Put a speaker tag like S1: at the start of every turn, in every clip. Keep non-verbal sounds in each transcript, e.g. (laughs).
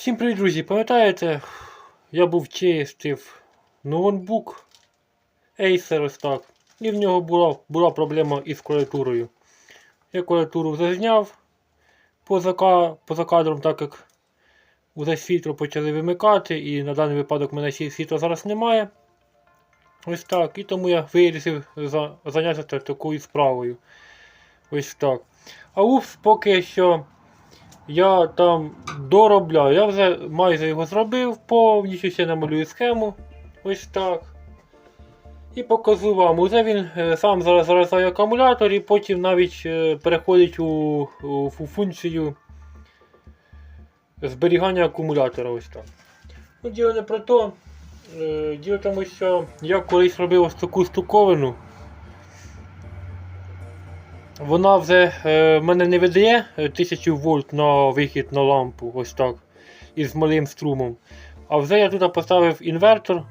S1: Всім привіт, друзі! Пам'ятаєте, я був чистив ноутбук Acer ось так. І в нього була, була проблема із клавіатурою. Я клавіатуру зазняв поза, поза кадром, так як уже світло почали вимикати, і на даний випадок в мене сві- світла зараз немає. Ось так. І тому я вирішив за, зайнятися такою справою. Ось так. А упс, поки що я там доробляю. Я вже майже його зробив, повністю ще намалюю схему. Ось так. І покажу вам. Уже він е, сам зараз акумулятор і потім навіть е, переходить у, у, у функцію зберігання акумулятора. Ось так. Ну, діло не про то. Е, Діло тому, що я колись робив ось таку штуковину. Вона вже е, мене не видає е, 1000 вольт на вихід на лампу, ось так, із малим струмом. А вже я тут поставив інвертор.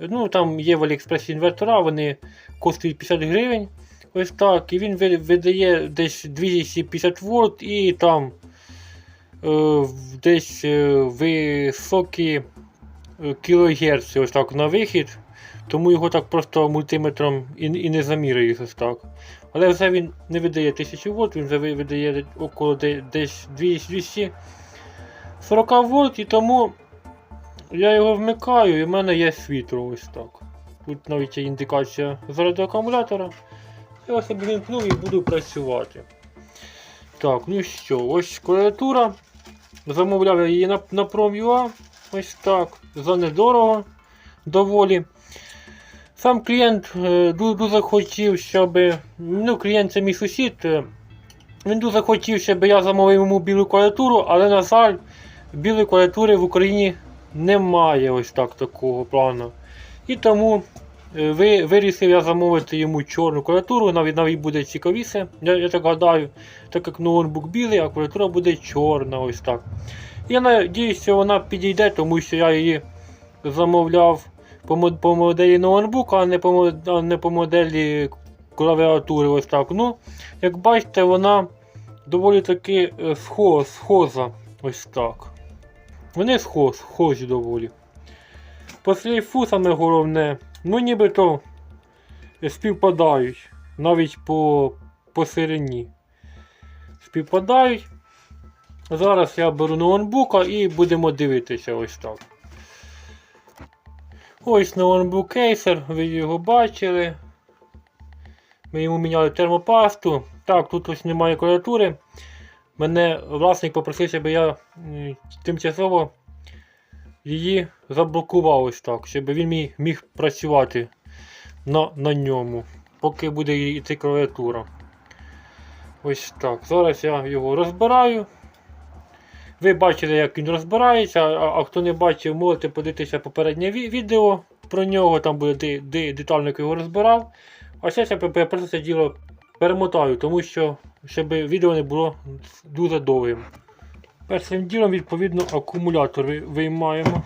S1: Ну, там є в Аліекспресі інвертора, вони коштують 50 гривень. Ось так. І він видає десь 250 вольт і там е, десь е, високі е, ось так на вихід. Тому його так просто мультиметром і, і не заміряєш ось так. Але вже він не видає 1000 вольт, він вже видає около де- десь 240 вольт, і тому я його вмикаю і в мене є світло ось так. Тут навіть є індикація заряду акумулятора. Я ось вимкну і буду працювати. Так, ну що, ось клавіатура. Замовляв я її на, на Prom.ua. Ось так. За недорого доволі. Сам клієнт е, дуже хотів, щоб. Ну, клієнт це мій сусід. е, Він дуже хотів, щоб я замовив йому білу клавіатуру, але, на жаль, білої клавіатури в Україні немає ось так такого плану. І тому е, ви, вирішив я замовити йому чорну клавіатуру, навіть навіть буде цікавіше, я, я так гадаю, так як ноутбук білий, а клавіатура буде чорна. ось так. Я надіюсь, що вона підійде, тому що я її замовляв по, по моделі ноутбука, а не по, а не по моделі клавіатури. Ось так. Ну, як бачите, вона доволі таки е, схо- схожа. Ось так. Вони схож, схожі доволі. По шлейфу саме головне, ну нібито співпадають. Навіть по, по ширині. Співпадають. Зараз я беру ноутбука і будемо дивитися ось так. Ось ноутбук Acer, ви його бачили. Ми йому міняли термопасту. Так, тут ось немає клавіатури. Мене власник попросив, щоб я тимчасово її заблокував ось так, щоб він міг працювати на, на ньому, поки буде йти клавіатура. Ось так. Зараз я його розбираю. Ви бачили, як він розбирається, а, а хто не бачив, можете подивитися попереднє ві- відео про нього, там буде де, де детально його розбирав. А зараз я просто це діло перемотаю, тому що щоб відео не було дуже довгим. Першим ділом, відповідно, акумулятор ви- виймаємо.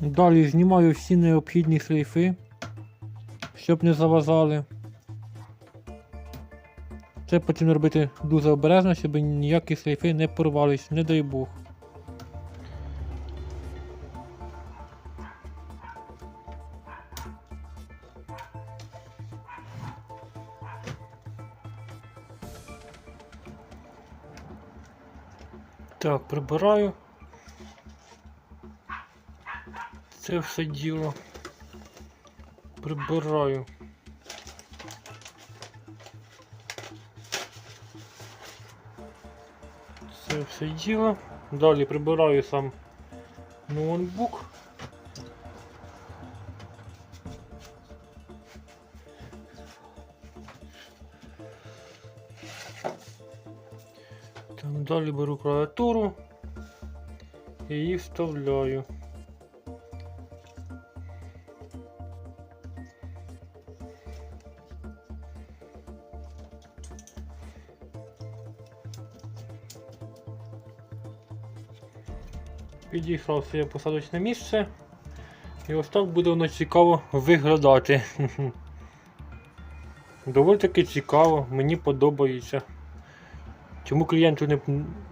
S1: Далі знімаю всі необхідні шлейфи, щоб не заважали. Це потрібно робити дуже обережно, щоб ніякі шлейфи не порвались, не дай Бог. Так, прибираю. Це все діло прибираю. Це все діло. Далі прибираю сам ноутбук. Далі беру клавіатуру. і її вставляю. Підійшов своє посадочне місце. І ось так буде воно цікаво виглядати. (laughs) Доволі таки цікаво, мені подобається. Чому клієнту не,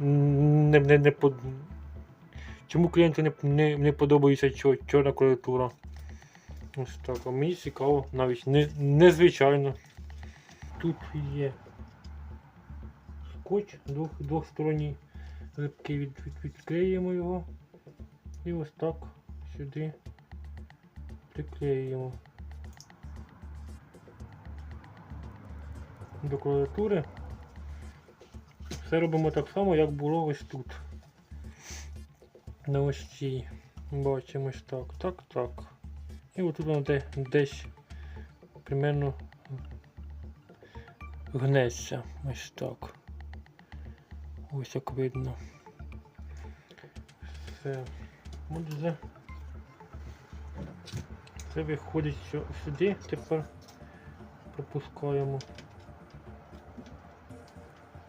S1: не, не, не, Чому клієнту не, не, не подобається чор, чорна клавіатура? Ось так, а мені цікаво, навіть не, незвичайно. Тут є скотч двох, двохсторонній. Липкий від, від, відклеїмо його. І ось так сюди приклеїмо. До клавіатури. Все робимо так само, як було ось тут. На ось цій. Бачимо ось так, так, так. І отут воно де, десь примерно гнеться. Ось так. Ось як видно. Все. Отже. Це виходить що сюди, тепер пропускаємо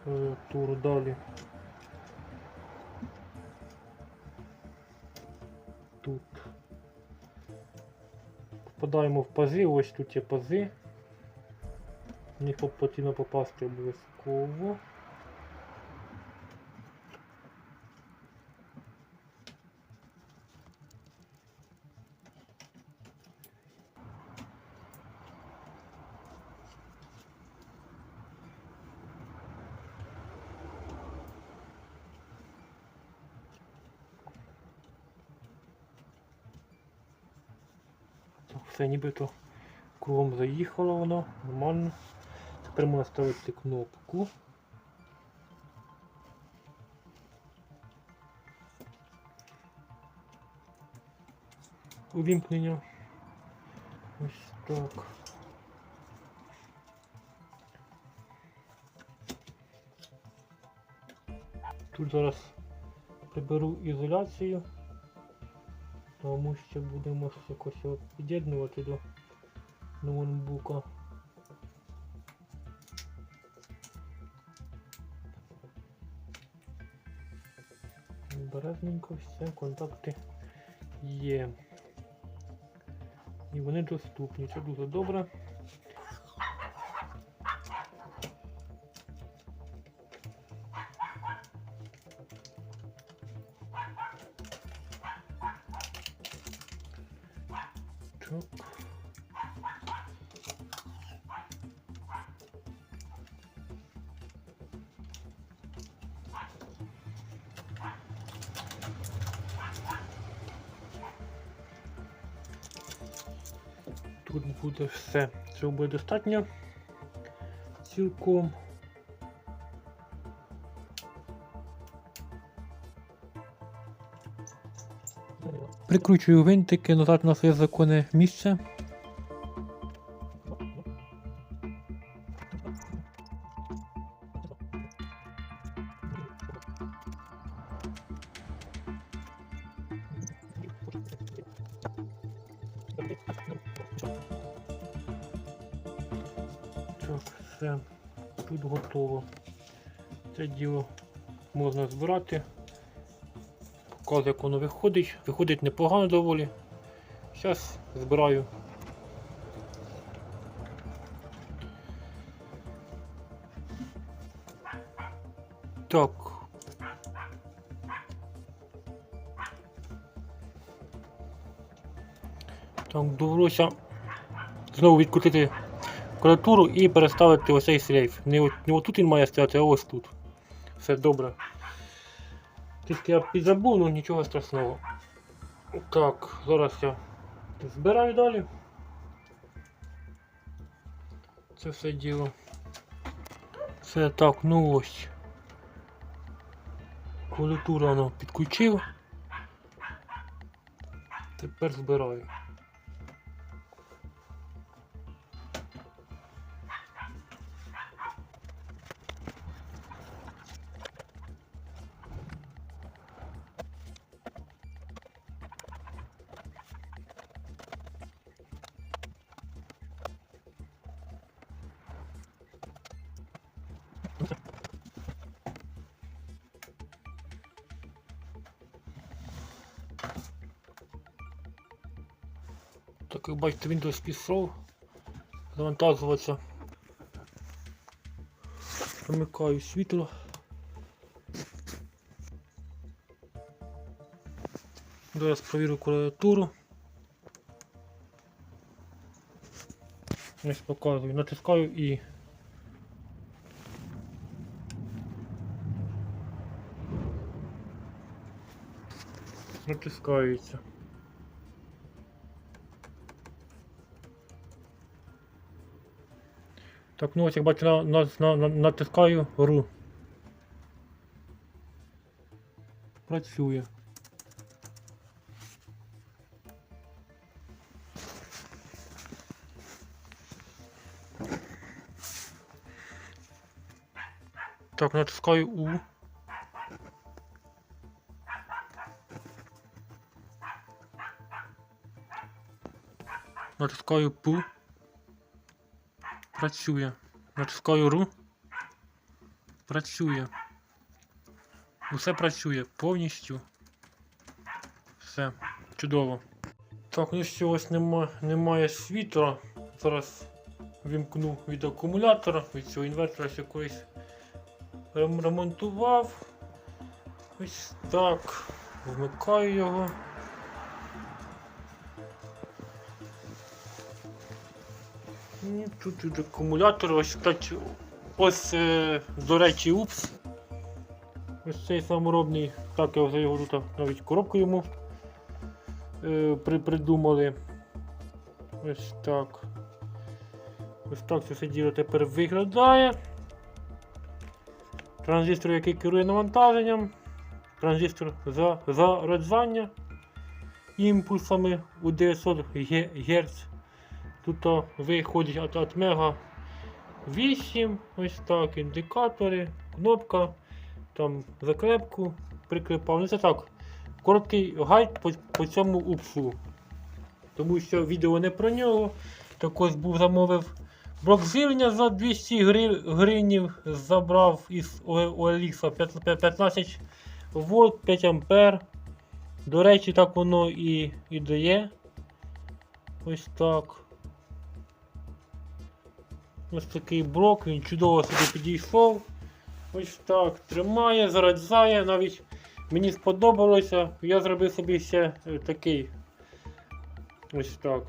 S1: клавіатуру далі. Тут. Попадаємо в пази, ось тут є пази. В них потрібно попасти обов'язково. Так, все нібито кругом заїхало воно, нормально. Тепер можна ставити кнопку. Увімкнення. Ось так. Тут зараз приберу ізоляцію. Тому що будемо якось його під'єднувати до ноутбука. Березненько все, контакти є. І вони доступні. Це дуже добре. Тут буде все. Цього буде достатньо. Цілком. Прикручую винтики назад на є законне місце. Все, тут готово. Це діло можна збирати. Показую, як воно виходить. Виходить непогано доволі. Зараз збираю. Так. Так, довелося знову відкрутити клавіатуру і переставити ось цей шлейф. Не, не отут він має стояти, а ось тут. Все добре. Трішки я підзабув, ну нічого страшного. Так, зараз я збираю далі. Це все діло. Все так, ну ось. Клавіатуру воно підключив. Тепер збираю. Так як бачите, Windows пішов, завантажуватися. Вимикаю світло. Зараз провірю клавіатуру. Ось показую, натискаю і... Натискається. Так, ну ось як бачите, на, на, на, на, натискаю ру. Працює. Так, натискаю У. Натискаю П. Працює. Натискаю ру. Працює. Усе працює повністю. Все. Чудово. Так, ну що ось нема, немає світла. Зараз вімкну від акумулятора, від цього інвертора ще колись ремонтував. Ось так. Вмикаю його. Тут від акумулятора ось кстати, ось, е, до речі, упс. Ось цей саморобний, так я вже його тут навіть коробку йому е, при, придумали. Ось так. Ось так це все діло тепер виглядає. Транзистор, який керує навантаженням. Транзистор за, імпульсами у 900 Ге- Гц. Тут виходить от, мега 8, ось так, індикатори, кнопка, там закрепку прикріпав. Ну це так. Короткий гайд по, по цьому упсу. Тому що відео не про нього. Також був замовив блок живлення за 200 гри, гривнів, забрав із OLX 15 вольт 5 ампер. До речі, так воно і, і дає. Ось так. Ось такий брок, він чудово собі підійшов. Ось так, тримає, заряджає, навіть мені сподобалося. Я зробив собі ще е, такий. Ось так.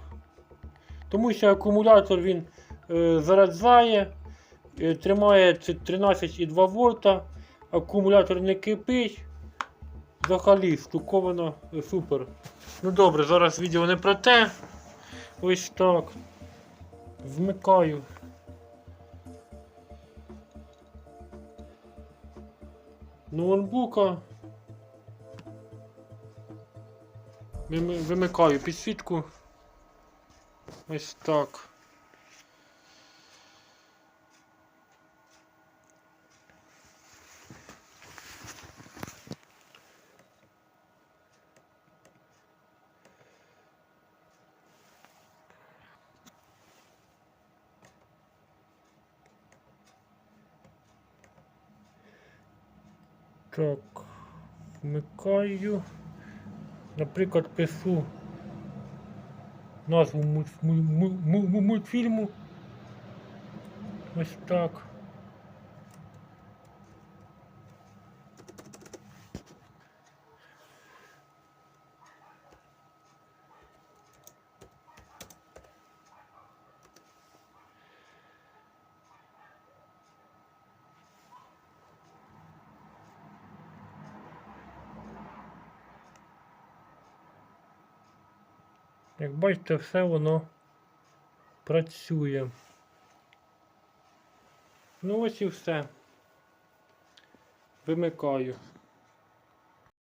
S1: Тому що акумулятор він е, заряджає, е, тримає 13,2 вольта, акумулятор не кипить. Взагалі стуковано е, супер. Ну добре, зараз відео не про те. Ось так. Вмикаю. Ноутбука. Вимикаю підсвітку. Ось так. Так, вмикаю. Наприклад, пишу назву мульт- муль- муль- муль- муль- мультфільму. Ось так. Як бачите, все воно працює. Ну ось і все. Вимикаю.